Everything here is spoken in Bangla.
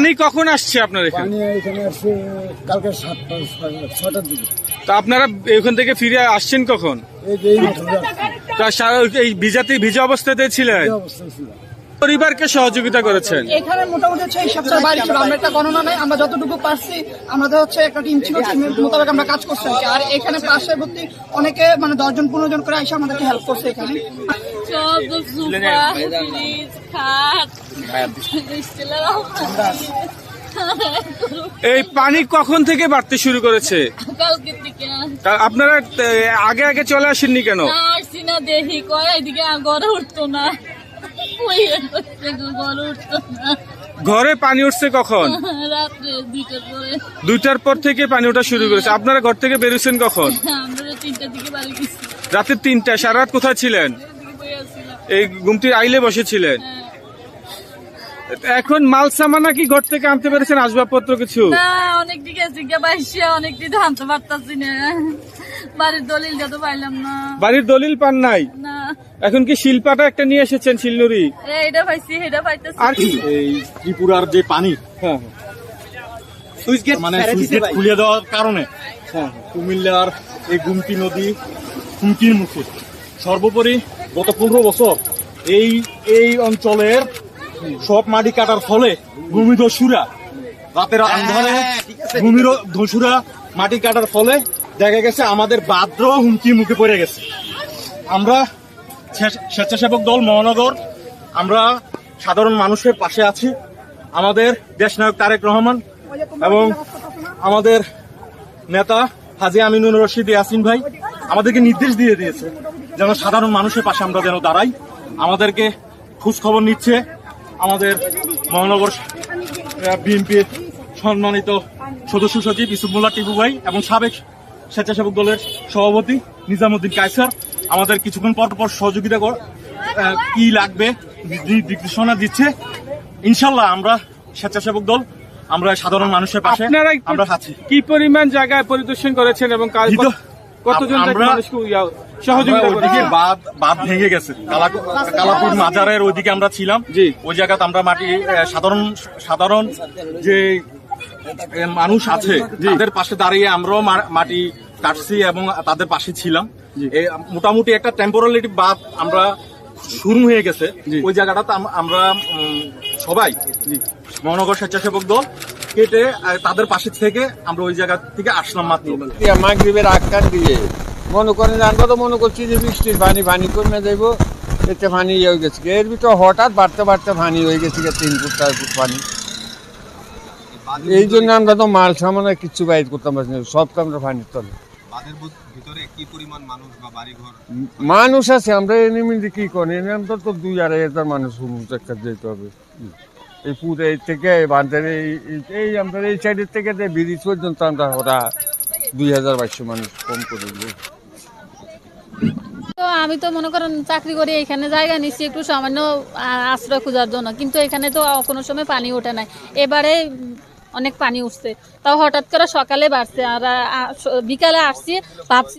পানি কখন আসছে আপনার এখানে? পানি এখানে আসছে কালকে সাতটা ছটার দিকে। তা আপনারা এখান থেকে ফিরে আসছেন কখন? এই যে এই মাত্র তা সারা এই ভিজাতে ভিজা অবস্থাতে ছিলেন? এই অবস্থায় ছিল পরিবারকে সহযোগিতা করেছেন। এখানে মোটামুটি হচ্ছে এই সপ্তাহের বাইরে ছিল আমরা একটা গণনা নাই আমরা যতটুকু পারছি আমাদের হচ্ছে একটা টিম ছিল টিমের মোতাবেক আমরা কাজ করছি আর এখানে পার্শ্ববর্তী অনেকে মানে দশজন পনেরো জন করে এসে আমাদেরকে হেল্প করছে এখানে। এই পানি কখন থেকে বাড়তে শুরু করেছে? তা আপনারা আগে আগে চলে আসেননি কেন? দেখি কয় এদিকে গড়ে উঠতো না। ঘরে পানি উঠছে কখন? দুইটার পর থেকে পানি ওঠা শুরু করেছে। আপনারা ঘর থেকে বেরোছেন কখন? রাতের তিনটা সারা রাত কোথায় ছিলেন? এই গুমটির আইলে বসেছিলেন এখন মাল সামানা কি ঘর থেকে আনতে পেরেছেন আসবাবপত্র কিছু? না অনেক দিকে জিজ্ঞা বাইশে অনেক দিকে আনতে পারতাছি না। বাড়ির দলিল যত পাইলাম না। বাড়ির দলিল পান নাই? না। এখন কি শিল্পাটা একটা নিয়ে এসেছেন শিলনুরি? এইটা পাইছি এটা পাইতেছি। আর কি? এই ত্রিপুরার যে পানি হ্যাঁ সুইচ গেট মানে সুইচ গেট খুলে দেওয়ার কারণে। কুমিল্লার এই গুমতি নদী হুমকির মুখে সর্বোপরি গত পনেরো বছর এই এই অঞ্চলের সব মাটি কাটার ফলে ভূমিদস্যুরা রাতের আন্ধারে ভূমির ধসুরা মাটি কাটার ফলে দেখা গেছে আমাদের বাদ্র হুমকির মুখে পড়ে গেছে। আমরা স্বেচ্ছাসেবক দল মহানগর আমরা সাধারণ মানুষের পাশে আছি। আমাদের দেশনায়ক তারেক রহমান এবং আমাদের নেতা হাজি আমিনুর রশিদ ইয়াসিন ভাই আমাদেরকে নির্দেশ দিয়ে দিয়েছে যেন সাধারণ মানুষের পাশে আমরা যেন দাঁড়াই। আমাদেরকে খোঁজ খবর নিচ্ছে আমাদের মহানগর বিএনপির সম্মানিত সদস্য সচিব ইসুফুল্লাহ টিপু ভাই এবং সাবেক স্বেচ্ছাসেবক দলের সভাপতি নিজামুদ্দিন কায়সার। আমাদের কিছুক্ষণ পর পর সহযোগিতা কি লাগবে নির্দেশনা দিচ্ছে। ইনশাল্লাহ আমরা স্বেচ্ছাসেবক দল আমরা সাধারণ মানুষের পাশে আমরা আছি। কি পরিমাণ জায়গায় পরিদর্শন করেছেন এবং কতজন আমরা- মানুষকে সহযোগিতা আমরা ওইদিকে করেছেন বাঁধ বাঁধ ভেঙে গেছে। কালা- কালাপুর মাজারের ওইদিকে আমরা ছিলাম। জি। ওই জায়গাতে আমরা মাটি সাধারণ সাধারণ যে মানুষ আছে তাদের পাশে দাঁড়িয়ে আমরাও মা- মাটি কাটছি এবং তাদের পাশে ছিলাম। মোটামুটি একটা টেম্পোরালিটি বাদ আমরা শুরু হয়ে গেছে। ওই জায়গাটাতে আমরা সবাই মহানগর স্বেচ্ছাসেবক দল কেটে তাদের পাশে থেকে আমরা ওই জায়গা থেকে আসলাম মাত্র। মাগরীবের আটকান দিয়ে। মনে করেন আমরা তো মনে করছি যে বৃষ্টির পানি পানি কমে যাইব এতে পানি ইয়ে হয়ে গেছে। এর ভিতরে হঠাৎ বাড়তে বাড়তে পানি হয়ে গেছে গিয়ে তিন ফুট চার ফুট পানি। এই জন্য আমরা তো মাল সামানা কিচ্ছু বাইর করতাম পারছি না সব তো আমরা পানির তলে। মানুষ আছে আমরা এনে মিলতে কি করি? এনে আমরা তো দুই আড়াই হাজার মানুষ একটা যেতে হবে। এই পুরো এই থেকে বাঁধের এই আমরা এই সাইডের থেকে ব্রিজ পর্যন্ত আমরা ওরা দুই হাজার বাইশশো মানুষ কম করে দিই তো আমি তো মনে করেন চাকরি করি, এখানে জায়গা নিচ্ছি একটু সামান্য আশ্রয় খোঁজার জন্য। কিন্তু এখানে তো কোনো সময় পানি ওঠে নাই। এবারে অনেক পানি উঠছে। তাও হঠাৎ করে সকালে বাড়ছে। আর বিকালে আসছি, ভাবছি